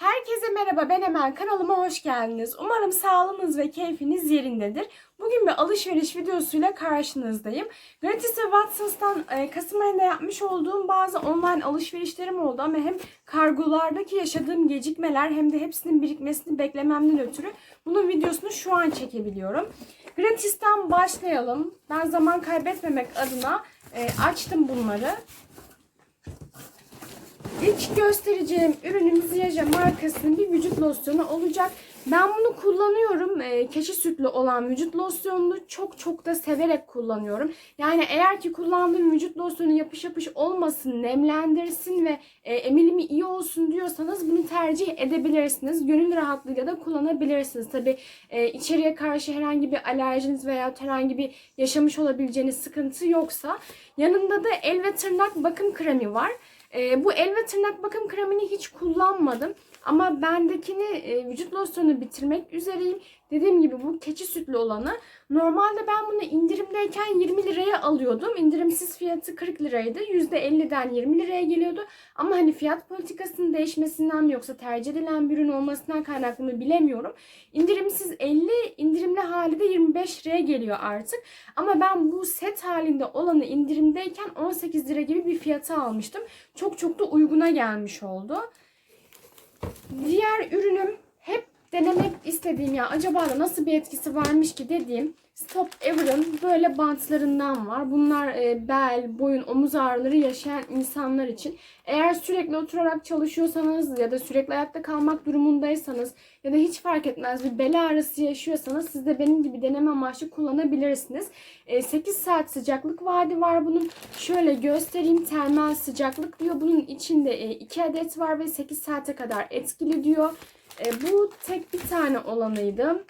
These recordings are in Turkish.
Herkese merhaba ben Emel kanalıma hoş geldiniz. Umarım sağlığınız ve keyfiniz yerindedir. Bugün bir alışveriş videosuyla karşınızdayım. Gratis ve Watsons'tan e, Kasım ayında yapmış olduğum bazı online alışverişlerim oldu ama hem kargolardaki yaşadığım gecikmeler hem de hepsinin birikmesini beklememden ötürü bunun videosunu şu an çekebiliyorum. Gratis'ten başlayalım. Ben zaman kaybetmemek adına e, açtım bunları. İlk göstereceğim ürünüm Ziyaja markasının bir vücut losyonu olacak. Ben bunu kullanıyorum. Ee, keçi sütlü olan vücut losyonunu çok çok da severek kullanıyorum. Yani eğer ki kullandığım vücut losyonu yapış yapış olmasın, nemlendirsin ve e, emilimi iyi olsun diyorsanız bunu tercih edebilirsiniz. Gönül rahatlığıyla da kullanabilirsiniz. Tabi e, içeriye karşı herhangi bir alerjiniz veya herhangi bir yaşamış olabileceğiniz sıkıntı yoksa yanında da el ve tırnak bakım kremi var. E, bu el ve tırnak bakım kremini hiç kullanmadım. Ama bendekini e, vücut losyonu bitirmek üzereyim. Dediğim gibi bu keçi sütlü olanı. Normalde ben bunu indirimdeyken 20 liraya alıyordum. İndirimsiz fiyatı 40 liraydı. %50'den 20 liraya geliyordu. Ama hani fiyat politikasının değişmesinden mi yoksa tercih edilen bir ürün olmasından kaynaklı mı bilemiyorum. İndirimsiz 50, indirimli hali de 25 liraya geliyor artık. Ama ben bu set halinde olanı indirimdeyken 18 lira gibi bir fiyata almıştım. Çok çok da uyguna gelmiş oldu. Diğer ürünüm hep denemek istediğim ya acaba da nasıl bir etkisi varmış ki dediğim Stop Ever'ın böyle bantlarından var. Bunlar e, bel, boyun, omuz ağrıları yaşayan insanlar için. Eğer sürekli oturarak çalışıyorsanız ya da sürekli ayakta kalmak durumundaysanız ya da hiç fark etmez bir bel ağrısı yaşıyorsanız siz de benim gibi deneme amaçlı kullanabilirsiniz. E, 8 saat sıcaklık vaadi var bunun. Şöyle göstereyim termal sıcaklık diyor. Bunun içinde e, 2 adet var ve 8 saate kadar etkili diyor. E, bu tek bir tane olanıydı.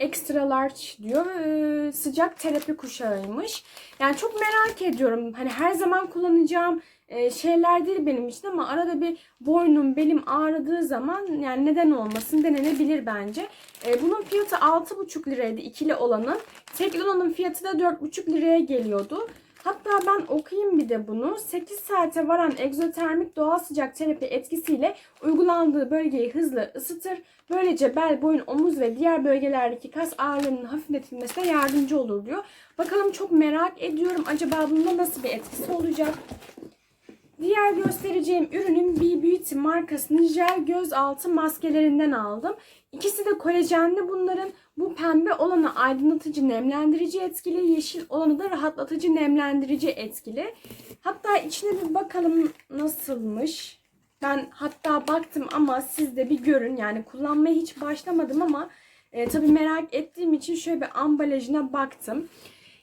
Extra large diyor. Ee, sıcak terapi kuşağıymış. Yani çok merak ediyorum. Hani her zaman kullanacağım e, şeyler değil benim için ama arada bir boynum, belim ağrıdığı zaman yani neden olmasın denenebilir bence. E, bunun fiyatı 6,5 liraydı ikili olanın. Tekli olanın fiyatı da 4,5 liraya geliyordu. Hatta ben okuyayım bir de bunu. 8 saate varan egzotermik doğal sıcak terapi etkisiyle uygulandığı bölgeyi hızlı ısıtır. Böylece bel, boyun, omuz ve diğer bölgelerdeki kas ağrılarının hafifletilmesine yardımcı olur diyor. Bakalım çok merak ediyorum. Acaba bunda nasıl bir etkisi olacak? Diğer göstereceğim ürünün B Beauty markasının jel gözaltı maskelerinden aldım. İkisi de kolajenli bunların. Bu pembe olanı aydınlatıcı nemlendirici etkili, yeşil olanı da rahatlatıcı nemlendirici etkili. Hatta içine bir bakalım nasılmış. Ben hatta baktım ama siz de bir görün. Yani kullanmaya hiç başlamadım ama e, tabii merak ettiğim için şöyle bir ambalajına baktım.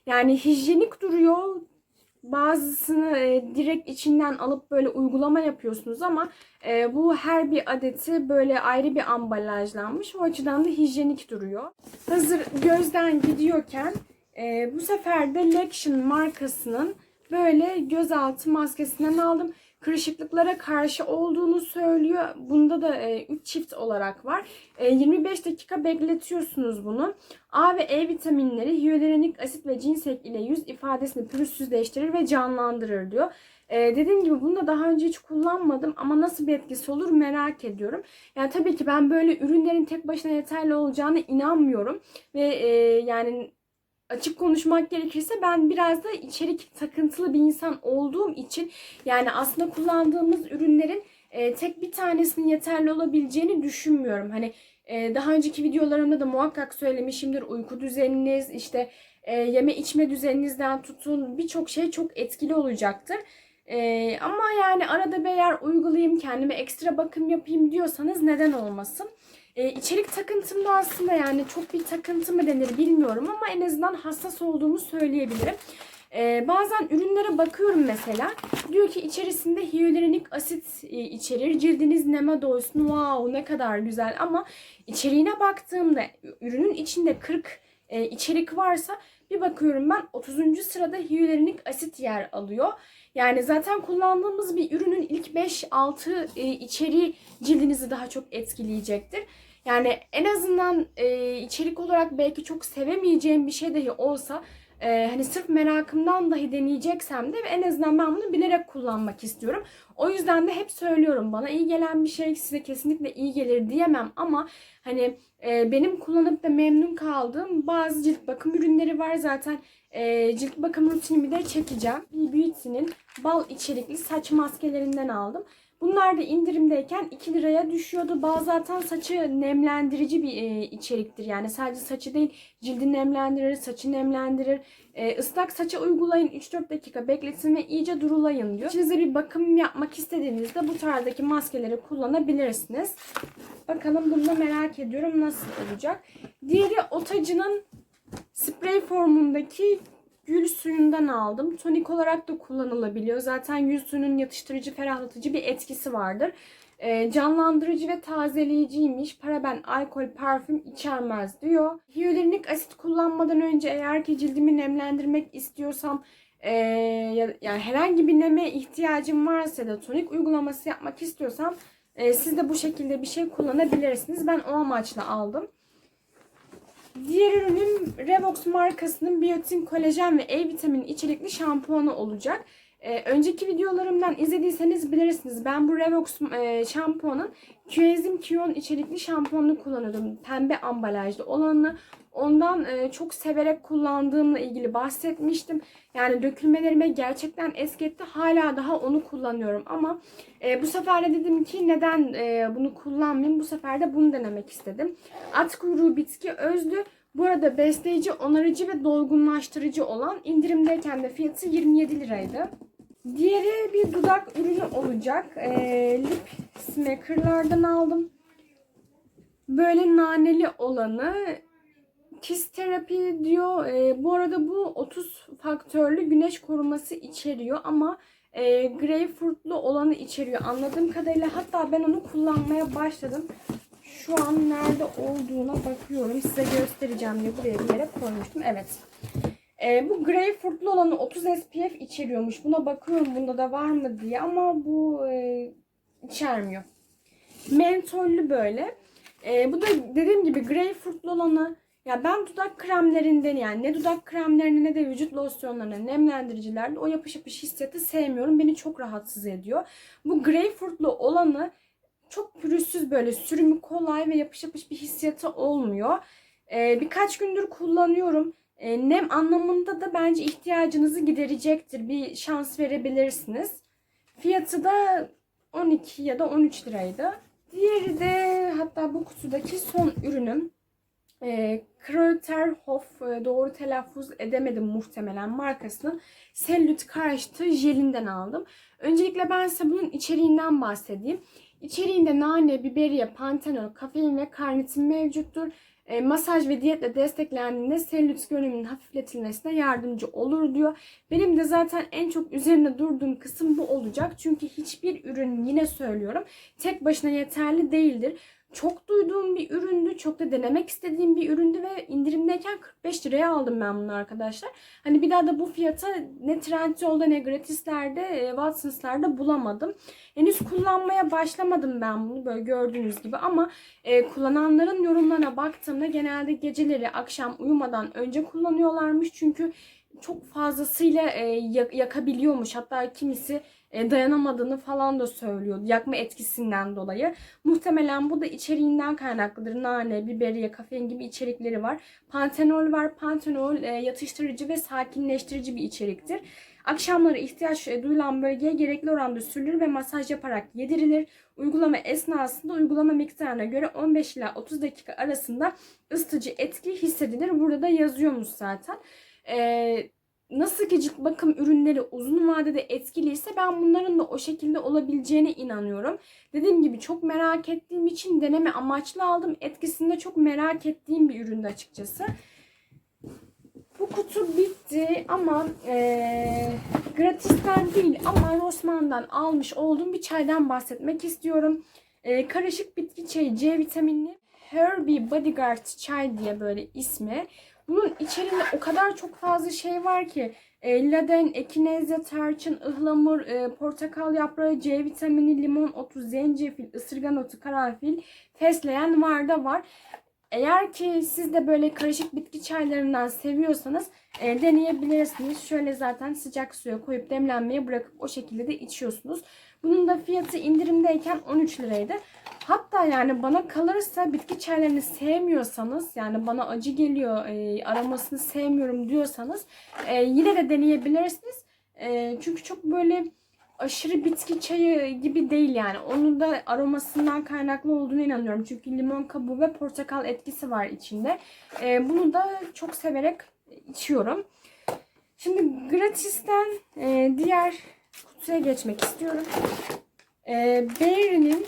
Yani hijyenik duruyor bazısını e, direkt içinden alıp böyle uygulama yapıyorsunuz ama e, bu her bir adeti böyle ayrı bir ambalajlanmış. O açıdan da hijyenik duruyor. Hazır gözden gidiyorken e, bu sefer de Lection markasının böyle gözaltı maskesinden aldım. Kırışıklıklara karşı olduğunu söylüyor. Bunda da 3 e, çift olarak var. E, 25 dakika bekletiyorsunuz bunu. A ve E vitaminleri hyaluronik asit ve cinsek ile yüz ifadesini pürüzsüzleştirir ve canlandırır diyor. Ee, dediğim gibi bunu da daha önce hiç kullanmadım ama nasıl bir etkisi olur merak ediyorum. Yani tabii ki ben böyle ürünlerin tek başına yeterli olacağına inanmıyorum. Ve e, yani açık konuşmak gerekirse ben biraz da içerik takıntılı bir insan olduğum için yani aslında kullandığımız ürünlerin e, tek bir tanesinin yeterli olabileceğini düşünmüyorum. Hani e, daha önceki videolarımda da muhakkak söylemişimdir uyku düzeniniz işte e, yeme içme düzeninizden tutun birçok şey çok etkili olacaktır. Ee, ama yani arada bir eğer uygulayayım kendime ekstra bakım yapayım diyorsanız neden olmasın. Ee, içerik takıntım da aslında yani çok bir takıntı mı denir bilmiyorum ama en azından hassas olduğumu söyleyebilirim. Ee, bazen ürünlere bakıyorum mesela. Diyor ki içerisinde hyaluronik asit e, içerir. Cildiniz neme doysun. Wow ne kadar güzel ama içeriğine baktığımda ürünün içinde 40 e, içerik varsa bir bakıyorum ben 30. sırada hyaluronik asit yer alıyor. Yani zaten kullandığımız bir ürünün ilk 5-6 e, içeriği cildinizi daha çok etkileyecektir. Yani en azından e, içerik olarak belki çok sevemeyeceğim bir şey dahi olsa e, hani sırf merakımdan dahi deneyeceksem de en azından ben bunu bilerek kullanmak istiyorum. O yüzden de hep söylüyorum bana iyi gelen bir şey size kesinlikle iyi gelir diyemem ama hani e, benim kullanıp da memnun kaldığım bazı cilt bakım ürünleri var zaten cilt bakım rutinimi de çekeceğim. B Beauty'nin bal içerikli saç maskelerinden aldım. Bunlar da indirimdeyken 2 liraya düşüyordu. Bal zaten saçı nemlendirici bir e, içeriktir. Yani sadece saçı değil cildi nemlendirir, saçı nemlendirir. E, ıslak saça uygulayın 3-4 dakika bekletin ve iyice durulayın diyor. İçinize bir bakım yapmak istediğinizde bu tarzdaki maskeleri kullanabilirsiniz. Bakalım bunu merak ediyorum nasıl olacak. Diğeri Otacı'nın sprey formundaki gül suyundan aldım. Tonik olarak da kullanılabiliyor. Zaten gül suyunun yatıştırıcı, ferahlatıcı bir etkisi vardır. Ee, canlandırıcı ve tazeleyiciymiş. Paraben, alkol, parfüm içermez diyor. Hyaluronik asit kullanmadan önce eğer ki cildimi nemlendirmek istiyorsam ee, ya- yani herhangi bir neme ihtiyacım varsa da tonik uygulaması yapmak istiyorsam e, siz de bu şekilde bir şey kullanabilirsiniz. Ben o amaçla aldım. Diğer ürünüm Revox markasının biyotin, kolajen ve E vitamini içerikli şampuanı olacak. Ee, önceki videolarımdan izlediyseniz bilirsiniz. Ben bu Revox e, şampuanın Küezim Kion içerikli şampuanını kullanıyordum. Pembe ambalajlı olanı. Ondan e, çok severek kullandığımla ilgili bahsetmiştim. Yani dökülmelerime gerçekten eski Hala daha onu kullanıyorum ama e, bu sefer de dedim ki neden e, bunu kullanmayayım? Bu sefer de bunu denemek istedim. At kuyruğu bitki özlü. Bu arada besleyici, onarıcı ve dolgunlaştırıcı olan indirimdeyken de fiyatı 27 liraydı. Diğeri bir dudak ürünü olacak. E, lip smacker'lardan aldım. Böyle naneli olanı Kiss terapi diyor. E, bu arada bu 30 faktörlü güneş koruması içeriyor ama e, greyfurtlu olanı içeriyor. Anladığım kadarıyla hatta ben onu kullanmaya başladım. Şu an nerede olduğuna bakıyorum. Size göstereceğim diye buraya bir yere koymuştum. Evet. E, bu greyfurtlu olanı 30 SPF içeriyormuş. Buna bakıyorum bunda da var mı diye ama bu e, içermiyor. Mentollü böyle. E, bu da dediğim gibi greyfurtlu olanı ya ben dudak kremlerinden yani ne dudak kremlerini ne de vücut losyonlarını nemlendiricilerde o yapış yapış hissiyatı sevmiyorum. Beni çok rahatsız ediyor. Bu greyfurtlu olanı çok pürüzsüz böyle sürümü kolay ve yapış yapış bir hissiyatı olmuyor. Ee, birkaç gündür kullanıyorum. Ee, nem anlamında da bence ihtiyacınızı giderecektir. Bir şans verebilirsiniz. Fiyatı da 12 ya da 13 liraydı. Diğeri de hatta bu kutudaki son ürünüm. E, Kröterhof e, doğru telaffuz edemedim muhtemelen markasının selülit karşıtı jelinden aldım. Öncelikle ben size bunun içeriğinden bahsedeyim. İçeriğinde nane, biberiye, pantenol, kafein ve karnitin mevcuttur. E, masaj ve diyetle desteklendiğinde selülit görünümünün hafifletilmesine yardımcı olur diyor. Benim de zaten en çok üzerinde durduğum kısım bu olacak. Çünkü hiçbir ürün yine söylüyorum tek başına yeterli değildir. Çok duyduğum bir üründü. Çok da denemek istediğim bir üründü ve indirimdeyken 45 liraya aldım ben bunu arkadaşlar. Hani bir daha da bu fiyata ne Trendyol'da ne gratislerde, e, Watsons'larda bulamadım. Henüz kullanmaya başlamadım ben bunu böyle gördüğünüz gibi ama e, kullananların yorumlarına baktığımda genelde geceleri akşam uyumadan önce kullanıyorlarmış. Çünkü çok fazlasıyla e, yak- yakabiliyormuş. Hatta kimisi e, dayanamadığını falan da söylüyordu. Yakma etkisinden dolayı. Muhtemelen bu da içeriğinden kaynaklıdır. Nane, biberiye, kafein gibi içerikleri var. Pantenol var. Pantenol e, yatıştırıcı ve sakinleştirici bir içeriktir. Akşamları ihtiyaç e, duyulan bölgeye gerekli oranda sürülür ve masaj yaparak yedirilir. Uygulama esnasında uygulama miktarına göre 15 ila 30 dakika arasında ısıtıcı etki hissedilir. Burada da yazıyormuş zaten. Ee, nasıl ki cilt bakım ürünleri uzun vadede etkiliyse ben bunların da o şekilde olabileceğine inanıyorum. Dediğim gibi çok merak ettiğim için deneme amaçlı aldım. Etkisini de çok merak ettiğim bir üründü açıkçası. Bu kutu bitti ama eee gratisten değil ama Rossmann'dan almış olduğum bir çaydan bahsetmek istiyorum. Eee, karışık bitki çayı C vitaminli Herbie Bodyguard çay diye böyle ismi. Bunun içeriğinde o kadar çok fazla şey var ki e, laden, ekinezya, tarçın, ıhlamur, e, portakal yaprağı, C vitamini, limon otu, zencefil, ısırgan otu, karanfil, fesleğen var da var. Eğer ki siz de böyle karışık bitki çaylarından seviyorsanız e, deneyebilirsiniz. Şöyle zaten sıcak suya koyup demlenmeye bırakıp o şekilde de içiyorsunuz. Bunun da fiyatı indirimdeyken 13 liraydı. Hatta yani bana kalırsa bitki çaylarını sevmiyorsanız yani bana acı geliyor e, aromasını sevmiyorum diyorsanız e, yine de deneyebilirsiniz. E, çünkü çok böyle aşırı bitki çayı gibi değil yani. Onun da aromasından kaynaklı olduğunu inanıyorum. Çünkü limon kabuğu ve portakal etkisi var içinde. E, bunu da çok severek içiyorum. Şimdi gratisten e, diğer kutuya geçmek istiyorum. E, Berry'nin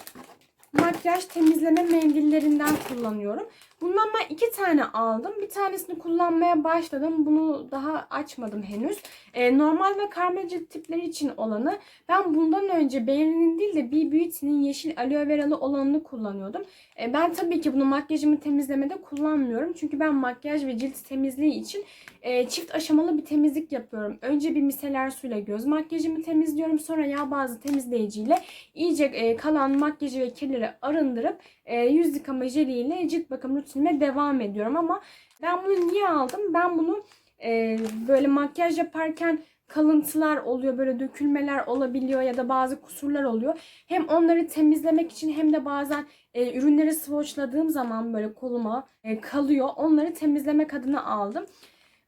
makyaj temizleme mendillerinden kullanıyorum. Bundan ben iki tane aldım. Bir tanesini kullanmaya başladım. Bunu daha açmadım henüz. Ee, normal ve karma cilt tipleri için olanı. Ben bundan önce Berry'nin değil de B Beauty'nin yeşil aloe veralı olanını kullanıyordum. Ee, ben tabii ki bunu makyajımı temizlemede kullanmıyorum. Çünkü ben makyaj ve cilt temizliği için e, çift aşamalı bir temizlik yapıyorum. Önce bir miseler suyla göz makyajımı temizliyorum. Sonra yağ bazlı temizleyiciyle iyice e, kalan makyajı ve kirleri arındırıp e, yüz yıkama jeliyle cilt bakım rutinime devam ediyorum. Ama ben bunu niye aldım? Ben bunu e, böyle makyaj yaparken kalıntılar oluyor, böyle dökülmeler olabiliyor ya da bazı kusurlar oluyor. Hem onları temizlemek için hem de bazen e, ürünleri swatchladığım zaman böyle koluma e, kalıyor. Onları temizlemek adına aldım.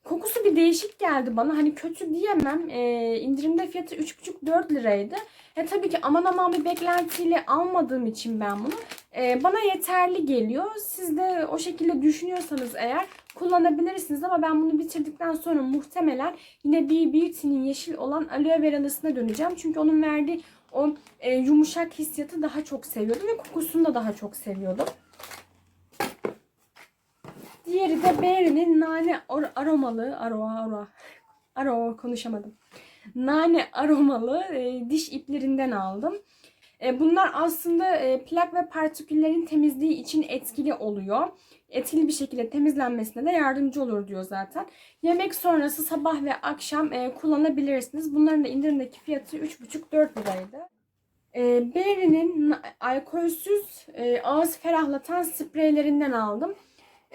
Kokusu bir değişik geldi bana. Hani kötü diyemem. E, indirimde fiyatı 3,5-4 liraydı. E, tabii ki aman aman bir beklentiyle almadığım için ben bunu. E, bana yeterli geliyor. Siz de o şekilde düşünüyorsanız eğer kullanabilirsiniz. Ama ben bunu bitirdikten sonra muhtemelen yine B Beauty'nin yeşil olan aloe veralısına döneceğim. Çünkü onun verdiği o e, yumuşak hissiyatı daha çok seviyordum ve kokusunu da daha çok seviyordum. Diğeri de Berry'nin nane ar- aromalı, aro aro, aro konuşamadım. Nane aromalı e, diş iplerinden aldım. E, bunlar aslında e, plak ve partiküllerin temizliği için etkili oluyor. Etkili bir şekilde temizlenmesine de yardımcı olur diyor zaten. Yemek sonrası sabah ve akşam e, kullanabilirsiniz. Bunların da indirimdeki fiyatı 3,5-4 liraydı. E, Berry'nin alkolsüz e, ağız ferahlatan spreylerinden aldım.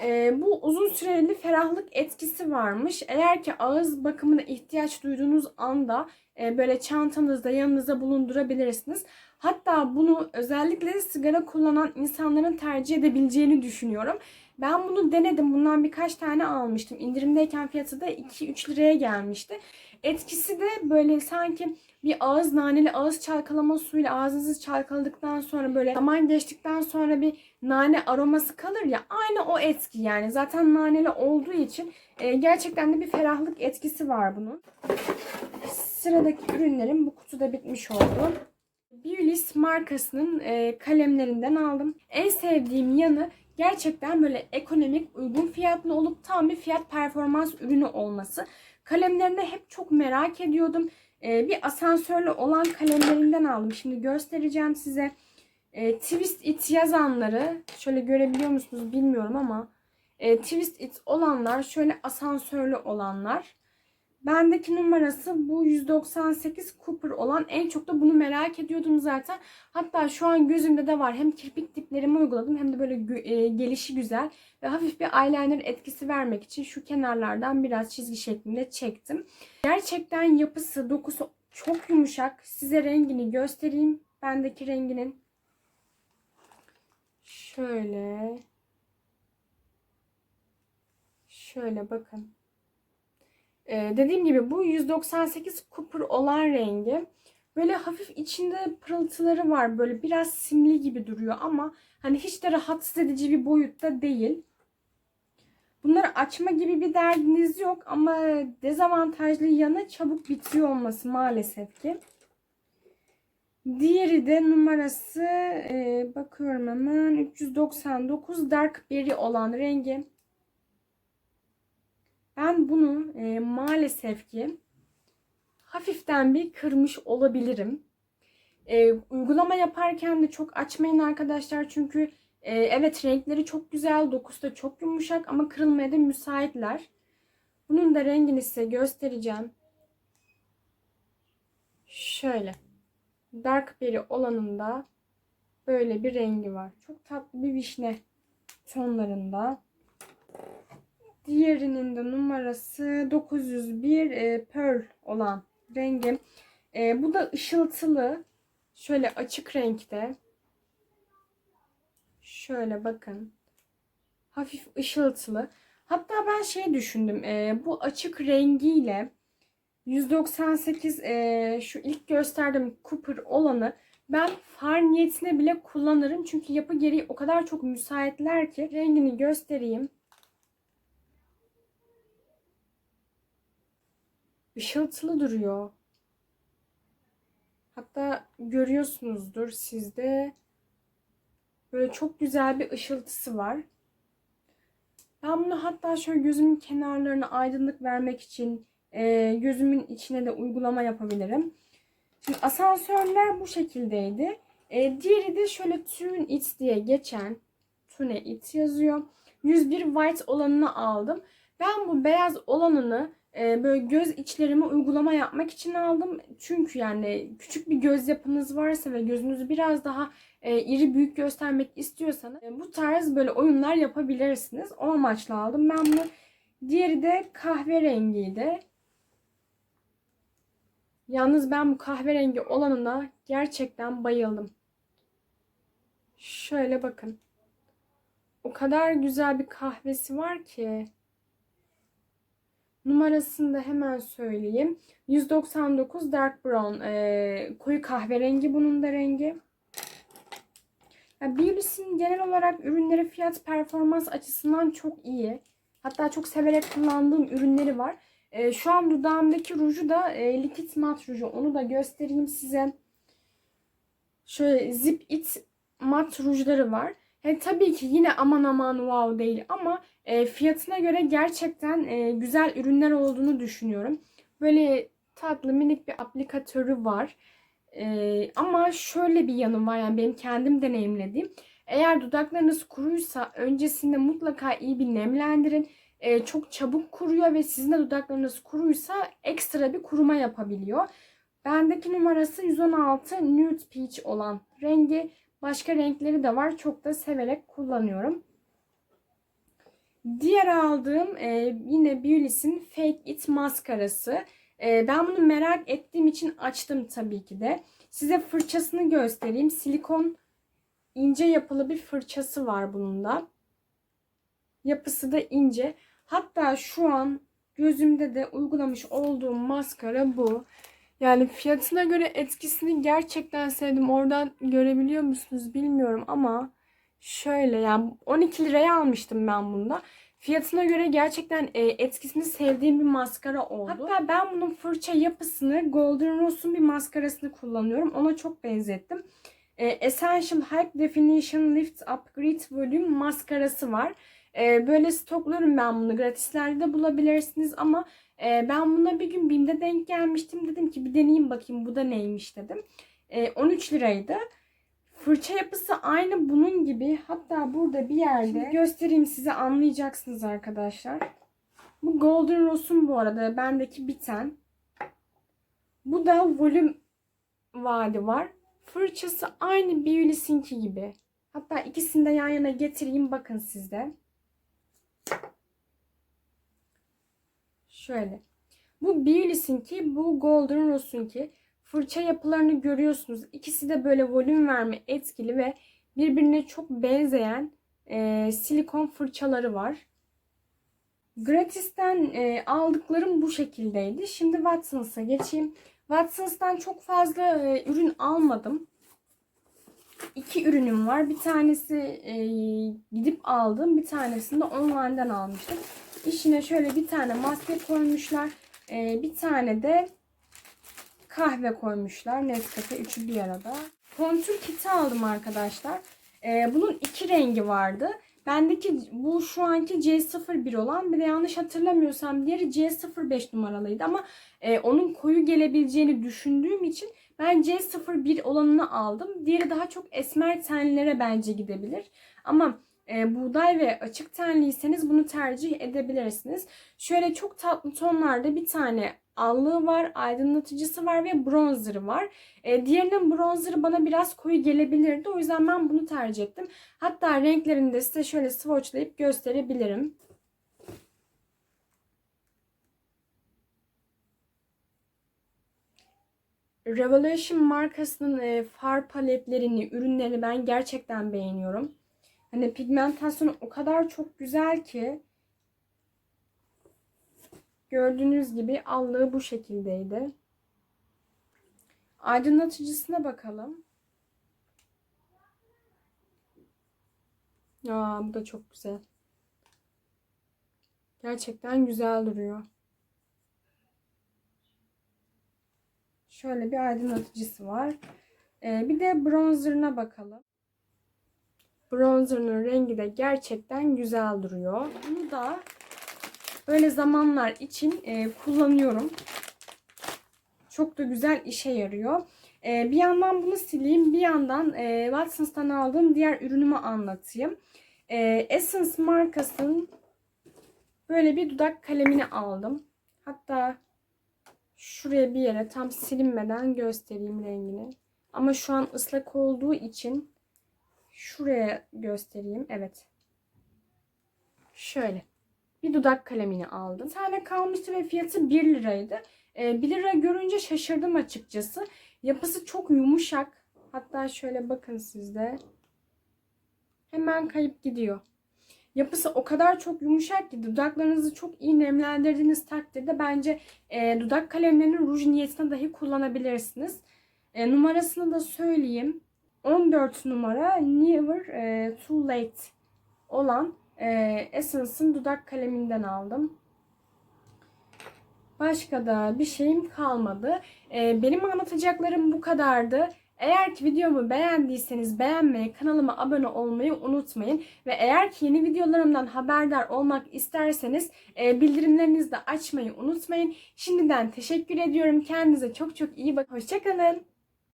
Ee, bu uzun süreli ferahlık etkisi varmış. Eğer ki ağız bakımına ihtiyaç duyduğunuz anda e, böyle çantanızda yanınızda bulundurabilirsiniz. Hatta bunu özellikle sigara kullanan insanların tercih edebileceğini düşünüyorum. Ben bunu denedim. Bundan birkaç tane almıştım. İndirimdeyken fiyatı da 2-3 liraya gelmişti. Etkisi de böyle sanki bir ağız naneli ağız çalkalama suyuyla ağzınızı çalkaladıktan sonra böyle zaman geçtikten sonra bir nane aroması kalır ya aynı o etki yani zaten naneli olduğu için e, gerçekten de bir ferahlık etkisi var bunun. Sıradaki ürünlerim bu kutuda bitmiş oldu. Beulis markasının e, kalemlerinden aldım. En sevdiğim yanı gerçekten böyle ekonomik, uygun fiyatlı olup tam bir fiyat performans ürünü olması. Kalemlerini hep çok merak ediyordum. E, bir asansörlü olan kalemlerinden aldım. Şimdi göstereceğim size. E, Twist It yazanları şöyle görebiliyor musunuz bilmiyorum ama e, Twist It olanlar şöyle asansörlü olanlar. Bendeki numarası bu 198 Cooper olan. En çok da bunu merak ediyordum zaten. Hatta şu an gözümde de var. Hem kirpik diplerimi uyguladım hem de böyle e, gelişi güzel. Ve hafif bir eyeliner etkisi vermek için şu kenarlardan biraz çizgi şeklinde çektim. Gerçekten yapısı, dokusu çok yumuşak. Size rengini göstereyim. Bendeki renginin. Şöyle. Şöyle bakın. Ee, dediğim gibi bu 198 Cooper olan rengi. Böyle hafif içinde pırıltıları var. Böyle biraz simli gibi duruyor ama hani hiç de rahatsız edici bir boyutta değil. Bunları açma gibi bir derdiniz yok ama dezavantajlı yanı çabuk bitiyor olması maalesef ki. Diğeri de numarası e, bakıyorum hemen 399 Dark Berry olan rengi. Ben bunu e, maalesef ki hafiften bir kırmış olabilirim. E, uygulama yaparken de çok açmayın arkadaşlar çünkü e, evet renkleri çok güzel, dokusu da çok yumuşak ama kırılmaya da müsaitler. Bunun da rengini size göstereceğim. Şöyle. Dark Berry olanında böyle bir rengi var. Çok tatlı bir vişne tonlarında. Diğerinin de numarası 901 e, Pearl olan rengi. E, bu da ışıltılı. Şöyle açık renkte. Şöyle bakın. Hafif ışıltılı. Hatta ben şey düşündüm. e, bu açık rengiyle 198 e, şu ilk gösterdiğim Cooper olanı ben far niyetine bile kullanırım. Çünkü yapı gereği o kadar çok müsaitler ki. Rengini göstereyim. Işıltılı duruyor. Hatta görüyorsunuzdur sizde. Böyle çok güzel bir ışıltısı var. Ben bunu hatta şöyle gözümün kenarlarına aydınlık vermek için e, gözümün içine de uygulama yapabilirim. Şimdi asansörler bu şekildeydi. E, diğeri de şöyle Tune It diye geçen Tune It yazıyor. 101 White olanını aldım. Ben bu beyaz olanını e, böyle göz içlerime uygulama yapmak için aldım. Çünkü yani küçük bir göz yapınız varsa ve gözünüzü biraz daha e, iri büyük göstermek istiyorsanız e, bu tarz böyle oyunlar yapabilirsiniz. O amaçla aldım. Ben bunu diğeri de kahverengiydi. Yalnız ben bu kahverengi olanına gerçekten bayıldım. Şöyle bakın. O kadar güzel bir kahvesi var ki. Numarasını da hemen söyleyeyim. 199 Dark Brown. Ee, koyu kahverengi bunun da rengi. Yani genel olarak ürünleri fiyat performans açısından çok iyi. Hatta çok severek kullandığım ürünleri var. Ee, şu an dudağımdaki ruju da e, likit mat ruju. Onu da göstereyim size. Şöyle Zip It mat rujları var. E, tabii ki yine aman aman wow değil ama e, fiyatına göre gerçekten e, güzel ürünler olduğunu düşünüyorum. Böyle tatlı minik bir aplikatörü var. E, ama şöyle bir yanı var yani benim kendim deneyimlediğim. Eğer dudaklarınız kuruysa öncesinde mutlaka iyi bir nemlendirin. E, çok çabuk kuruyor ve sizin de dudaklarınız kuruysa ekstra bir kuruma yapabiliyor. Bendeki numarası 116 Nude Peach olan rengi. Başka renkleri de var. Çok da severek kullanıyorum. Diğer aldığım e, yine Beulis'in Fake It maskarası. E, ben bunu merak ettiğim için açtım tabii ki de. Size fırçasını göstereyim. Silikon ince yapılı bir fırçası var bunun da. Yapısı da ince. Hatta şu an gözümde de uygulamış olduğum maskara bu. Yani fiyatına göre etkisini gerçekten sevdim. Oradan görebiliyor musunuz bilmiyorum ama şöyle yani 12 liraya almıştım ben bunda. Fiyatına göre gerçekten e, etkisini sevdiğim bir maskara oldu. Hatta ben bunun fırça yapısını Golden Rose'un bir maskarasını kullanıyorum. Ona çok benzettim. E, Essential High Definition Lift Upgrade Volume maskarası var. E, böyle stokluyorum ben bunu. Gratislerde de bulabilirsiniz ama e, ben buna bir gün BİM'de denk gelmiştim. Dedim ki bir deneyeyim bakayım bu da neymiş dedim. E, 13 liraydı. Fırça yapısı aynı bunun gibi. Hatta burada bir yerde Şimdi göstereyim size anlayacaksınız arkadaşlar. Bu Golden Rose'un bu arada bendeki biten. Bu da volüm vadi var. Fırçası aynı Beulis'inki gibi. Hatta ikisini de yan yana getireyim bakın sizde. Şöyle. Bu Beulis'inki, bu Golden Rose'unki. Fırça yapılarını görüyorsunuz. İkisi de böyle volüm verme etkili ve birbirine çok benzeyen e, silikon fırçaları var. Gratis'ten e, aldıklarım bu şekildeydi. Şimdi Watsons'a geçeyim. Watsons'tan çok fazla e, ürün almadım. İki ürünüm var. Bir tanesi e, gidip aldım. Bir tanesini de online'dan almıştım. İçine şöyle bir tane maske koymuşlar. E, bir tane de kahve koymuşlar. Nescafe üçü bir arada. Kontür kiti aldım arkadaşlar. Ee, bunun iki rengi vardı. Bendeki bu şu anki C01 olan bir de yanlış hatırlamıyorsam diğeri C05 numaralıydı ama e, onun koyu gelebileceğini düşündüğüm için ben C01 olanını aldım. Diğeri daha çok esmer tenlere bence gidebilir. Ama e, buğday ve açık tenliyseniz bunu tercih edebilirsiniz. Şöyle çok tatlı tonlarda bir tane allığı var, aydınlatıcısı var ve bronzerı var. E, diğerinin bronzerı bana biraz koyu gelebilirdi. O yüzden ben bunu tercih ettim. Hatta renklerini de size şöyle swatchlayıp gösterebilirim. Revolution markasının e, far paletlerini, ürünlerini ben gerçekten beğeniyorum. Hani pigmentasyonu o kadar çok güzel ki gördüğünüz gibi allığı bu şekildeydi. Aydınlatıcısına bakalım. Aa, bu da çok güzel. Gerçekten güzel duruyor. Şöyle bir aydınlatıcısı var. Ee, bir de bronzerına bakalım. Bronzerının rengi de gerçekten güzel duruyor. Bunu da böyle zamanlar için e, kullanıyorum. Çok da güzel işe yarıyor. Ee, bir yandan bunu sileyim. Bir yandan e, Watsons'tan aldığım diğer ürünümü anlatayım. E, Essence markasının böyle bir dudak kalemini aldım. Hatta şuraya bir yere tam silinmeden göstereyim rengini. Ama şu an ıslak olduğu için şuraya göstereyim. Evet. Şöyle. Bir dudak kalemini aldım. Bir tane kalmıştı ve fiyatı 1 liraydı. Ee, 1 lira görünce şaşırdım açıkçası. Yapısı çok yumuşak. Hatta şöyle bakın sizde. Hemen kayıp gidiyor. Yapısı o kadar çok yumuşak ki dudaklarınızı çok iyi nemlendirdiğiniz takdirde bence e, dudak kalemlerinin ruj niyetine dahi kullanabilirsiniz. E, numarasını da söyleyeyim. 14 numara Never e, Too Late olan e, Essence'ın dudak kaleminden aldım. Başka da bir şeyim kalmadı. E, benim anlatacaklarım bu kadardı. Eğer ki videomu beğendiyseniz beğenmeyi, kanalıma abone olmayı unutmayın. Ve eğer ki yeni videolarımdan haberdar olmak isterseniz e, bildirimlerinizi de açmayı unutmayın. Şimdiden teşekkür ediyorum. Kendinize çok çok iyi bakın. Hoşçakalın.